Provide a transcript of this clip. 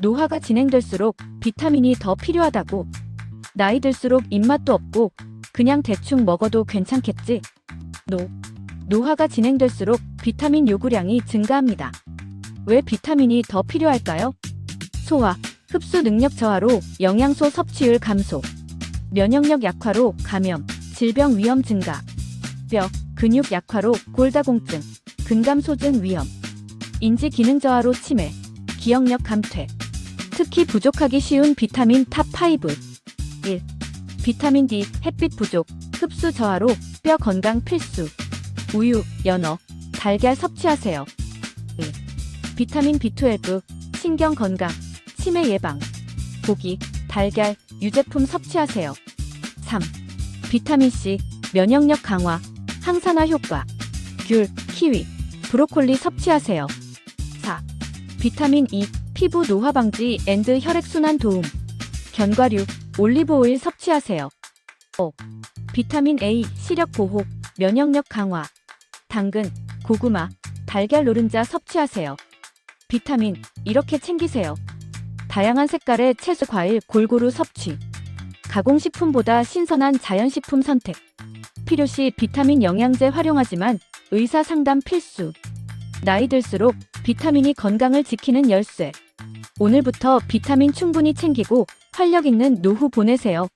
노화가 진행될수록 비타민이 더 필요하다고. 나이 들수록 입맛도 없고 그냥 대충 먹어도 괜찮겠지. 노. 노화가 진행될수록 비타민 요구량이 증가합니다. 왜 비타민이 더 필요할까요? 소화, 흡수 능력 저하로 영양소 섭취율 감소, 면역력 약화로 감염, 질병 위험 증가, 뼈, 근육 약화로 골다공증, 근감 소증 위험, 인지 기능 저하로 치매, 기억력 감퇴. 특히 부족하기 쉬운 비타민 탑5. 1. 비타민 D, 햇빛 부족, 흡수 저하로 뼈 건강 필수. 우유, 연어, 달걀 섭취하세요. 2. 비타민 B12, 신경 건강, 치매 예방. 고기, 달걀, 유제품 섭취하세요. 3. 비타민 C, 면역력 강화, 항산화 효과. 귤, 키위, 브로콜리 섭취하세요. 4. 비타민 E, 피부 노화 방지 앤드 혈액순환 도움. 견과류, 올리브 오일 섭취하세요. 5. 비타민 A, 시력 보호, 면역력 강화. 당근, 고구마, 달걀 노른자 섭취하세요. 비타민, 이렇게 챙기세요. 다양한 색깔의 채소 과일 골고루 섭취. 가공식품보다 신선한 자연식품 선택. 필요시 비타민 영양제 활용하지만 의사 상담 필수. 나이 들수록 비타민이 건강을 지키는 열쇠. 오늘부터 비타민 충분히 챙기고 활력 있는 노후 보내세요.